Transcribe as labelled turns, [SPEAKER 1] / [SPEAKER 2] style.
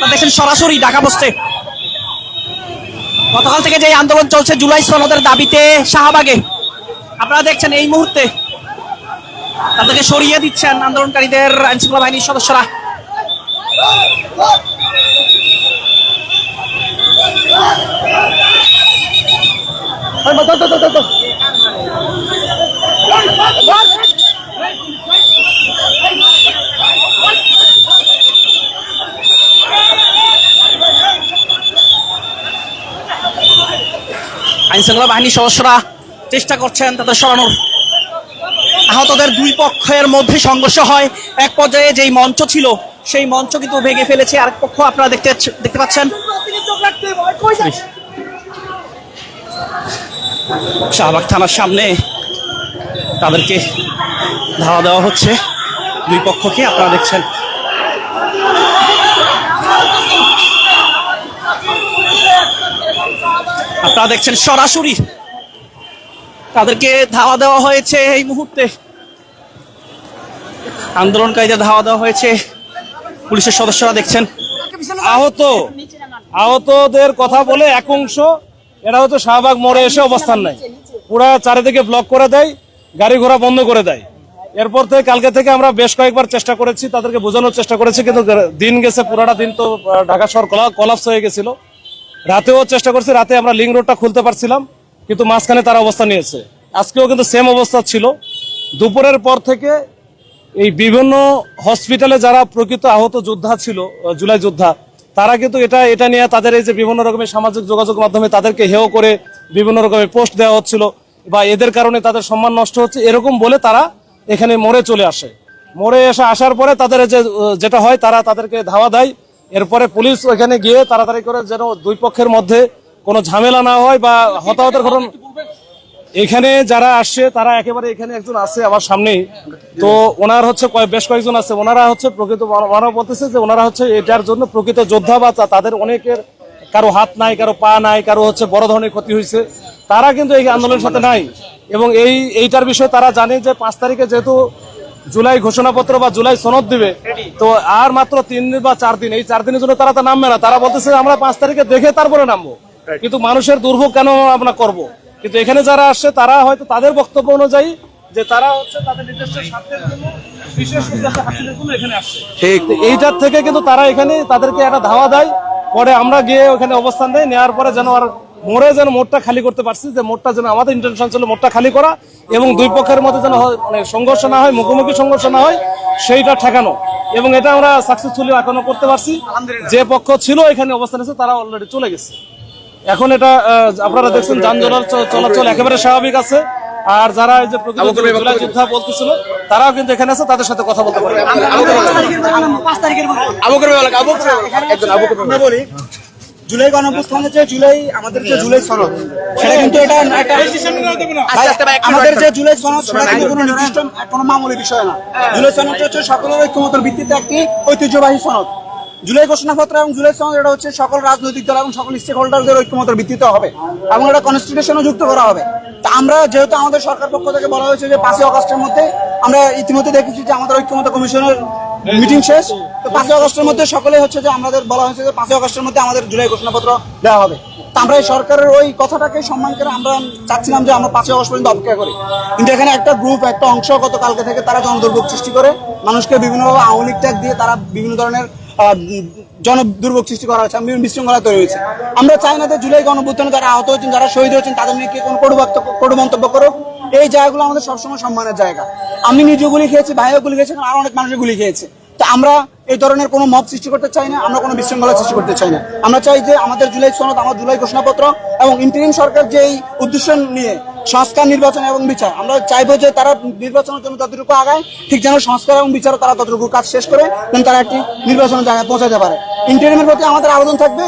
[SPEAKER 1] দেখেন সরাসরি ঢাকা পোস্টে গতকাল থেকে যে আন্দোলন চলছে, জুলাই সনদের দাবিতে শাহবাগে। আপনারা দেখছেন এই মুহূর্তে তাদেরকে সরিয়ে দিচ্ছেন আন্দোলনকারীদের আইনশৃঙ্খলা বাহিনীর সদস্যরা। আইনশৃঙ্খলা বাহিনীর সদস্যরা চেষ্টা করছেন তাদের সরানোর। আহতদের দুই পক্ষের মধ্যে সংঘর্ষ হয়। এক পর্যায়ে যেই মঞ্চ ছিল, সেই মঞ্চ কিন্তু ভেঙে ফেলেছে। আরেক পক্ষ আপনারা দেখতে দেখতে পাচ্ছেন। শাহবাগ থানার সামনে তাদেরকে ধাওয়া দেওয়া হচ্ছে। দুই পক্ষকে আপনারা দেখছেন। আপনারা দেখছেন সরাসরি। তাদেরকে ধাওয়া দেওয়া হয়েছে এই মুহূর্তে। আন্দোলনকারীদের ধাওয়া দেওয়া হয়েছে। পুলিশের সদস্যরা দেখছেন।
[SPEAKER 2] আহত, আহতদের কথা বলে এক অংশ, এরা হয়তো শাহবাগ মোড়ে এসে অবস্থান নেয়। পুরা চারিদিকে ব্লক করে দেয়, গাড়ি ঘোড়া বন্ধ করে দেয়। এরপর থেকে কালকে থেকে আমরা বেশ কয়েকবার চেষ্টা করেছি, তাদেরকে বোঝানোর চেষ্টা করেছি, কিন্তু দিন গেছে, পুরাটা দিন তো ঢাকা শহর কলাপস হয়ে গেছিল। রাতেও চেষ্টা করছি, রাতে আমরা লিঙ্ক রোডটা খুলতে পারছিলাম, কিন্তু মাঝখানে তারা অবস্থা নিয়েছে। আজকেও কিন্তু সেম অবস্থা ছিল। দুপুরের পর থেকে এই বিভিন্ন হসপিটালে যারা প্রকৃত আহত যোদ্ধা ছিল জুলাই যোদ্ধা, তারা কিন্তু এটা এটা নিয়ে তাদের এই যে বিভিন্ন রকমের সামাজিক যোগাযোগ মাধ্যমে তাদেরকে হেয় করে বিভিন্ন রকমের পোস্ট দেওয়া হচ্ছিল, বা এদের কারণে তাদের সম্মান নষ্ট হচ্ছে, এরকম বলে তারা এখানে মরে চলে আসে। মরে এসে আসার পরে তাদের যে যেটা হয়, তারা তাদেরকে ধাওয়া দেয় এরপরে পুলিশ ওইখানে গিয়ে তাড়াতাড়ি করে যেন দুই পক্ষের মধ্যে কোনো ঝামেলা না হয় বা হতাহতের ঘটনা এখানে যারা আসছে তারা একেবারে এখানে একজন আছে আমার সামনেই। তো ওনার হচ্ছে বেশ কয়েকজন আছে। ওনারা হচ্ছে প্রকৃত ওনারা বলতেছে যে ওনারা হচ্ছে এটার জন্য প্রকৃত যোদ্ধা বা তাদের অনেকের কারও হাত নাই, কারও পা নাই, কারও হচ্ছে বড় ধরনের ক্ষতি হয়েছে। তারা কিন্তু এই আন্দোলনের সাথে নাই। এবং এই এইটার বিষয়ে তারা জানে যে পাঁচ তারিখে যেহেতু জুলাই ঘোষণাপত্র বা জুলাই সনদ দিবে তো আর মাত্র তিন দিন বা চার দিন এই চার দিনের জন্য তারা তো নামবে না। তারা বলতেছে আমরা পাঁচ তারিখে দেখে তারপরে নামবো। কিন্তু মানুষের দুর্ভোগ কেন আমরা করব? কিন্তু এখানে যারা আসছে তারা হয়তো তাদের বক্তব্য অনুযায়ী যে তারা হচ্ছে তাদের নিজস্ব স্বার্থের জন্য বিশেষ হাসিলের জন্য এখানে আসছে। এইটার থেকে কিন্তু তারা এখানে তাদেরকে একটা ধাওয়া দেয়। পরে আমরা গিয়ে ওখানে অবস্থান দেয় নেওয়ার পরে যেন আর মোড়ে যেন মোড়টা খালি করতে পারছি যে মোড়টা যেন আমাদের ইন্টেনশন ছিল মোড়টা খালি করা এবং দুই পক্ষের মধ্যে যেন মানে সংঘর্ষ না হয় মুখোমুখি সংঘর্ষ না হয় সেইটা ঠেকানো। এবং এটা আমরা সাকসেসফুলি এখনও করতে পারছি। যে পক্ষ ছিল এখানে অবস্থান আছে তারা অলরেডি চলে গেছে। এখন এটা আপনারা দেখছেন যান চলাচল চলাচল একেবারে স্বাভাবিক আছে। আর যারা এই যে যোদ্ধা বলতেছিল তারাও কিন্তু এখানে আছে তাদের সাথে কথা বলতে পারে
[SPEAKER 3] জুলাই গণঅভ্যুত্থানের যে জুলাই আমাদের যে জুলাই সনদ সেটা কিন্তু এটা আমাদের যে জুলাই সনদ সেটা কিন্তু কোনো নির্দিষ্ট কোনো মামুলি বিষয় না। জুলাই সনদটা হচ্ছে সকলের ঐক্যমতের ভিত্তিতে একটি ঐতিহ্যবাহী সনদ। জুলাই ঘোষণাপত্র এবং জুলাই সনদ এটা হচ্ছে সকল রাজনৈতিক দল এবং সকল স্টেক হোল্ডারদের ঐক্যমতের ভিত্তিতে হবে এবং এটা কনস্টিটিউশনও যুক্ত করা হবে। তা আমরা যেহেতু আমাদের সরকার পক্ষ থেকে বলা হয়েছে যে পাঁচই অগস্টের মধ্যে আমরা ইতিমধ্যে দেখেছি যে আমাদের ঐক্যমত কমিশনের মিটিং শেষ। তো পাঁচই আগস্টের মধ্যে সকলে হচ্ছে যে আমাদের বলা হয়েছে যে পাঁচই আগস্টের মধ্যে আমাদের জুলাই ঘোষণাপত্র দেওয়া হবে। আমরা এই সরকারের ওই কথাটাকে সম্মান করে আমরা চাচ্ছিলাম যে আমরা পাঁচই আগস্ট পর্যন্ত অপেক্ষা করি। কিন্তু এখানে একটা গ্রুপ একটা অংশ গত কালকে থেকে তারা জনদুর্ভোগ সৃষ্টি করে। মানুষকে বিভিন্নভাবে আওয়ামী ট্যাগ দিয়ে তারা বিভিন্ন ধরনের আহ, জন দুর্ভোগ সৃষ্টি করা হয়েছে বিশৃঙ্খলা তৈরি হয়েছে। আমরা চাই না যে জুলাই গণভুত্থানে যারা আহত হয়েছেন যারা শহীদ হয়েছেন তাদের নিয়ে কোনো কটু মন্তব্য করুক। এই জায়গাগুলো আমাদের সবসময় সম্মানের জায়গা। আমি নিজে গুলি খেয়েছি, ভাইও গুলি খেয়েছি আর অনেক মানুষ গুলি খেয়েছে। তো আমরা এই ধরনের কোনো মত সৃষ্টি করতে চাই না, আমরা কোনো বিশৃঙ্খলা সৃষ্টি করতে চাই না। আমরা চাই যে আমাদের জুলাই সনদ, আমার জুলাই ঘোষণাপত্র এবং ইন্টারিম সরকার যে এই উদ্দেশ্য নিয়ে সংস্কার, নির্বাচন এবং বিচার, আমরা চাইব যে তারা নির্বাচনের জন্য যতটুকু আগায়, ঠিক যেন সংস্কার এবং বিচার তারা ততটুকু কাজ শেষ করে যেন তারা একটি নির্বাচনের জায়গায় পৌঁছাতে পারে। ইন্টারিমের প্রতি আমাদের আবেদন থাকবে।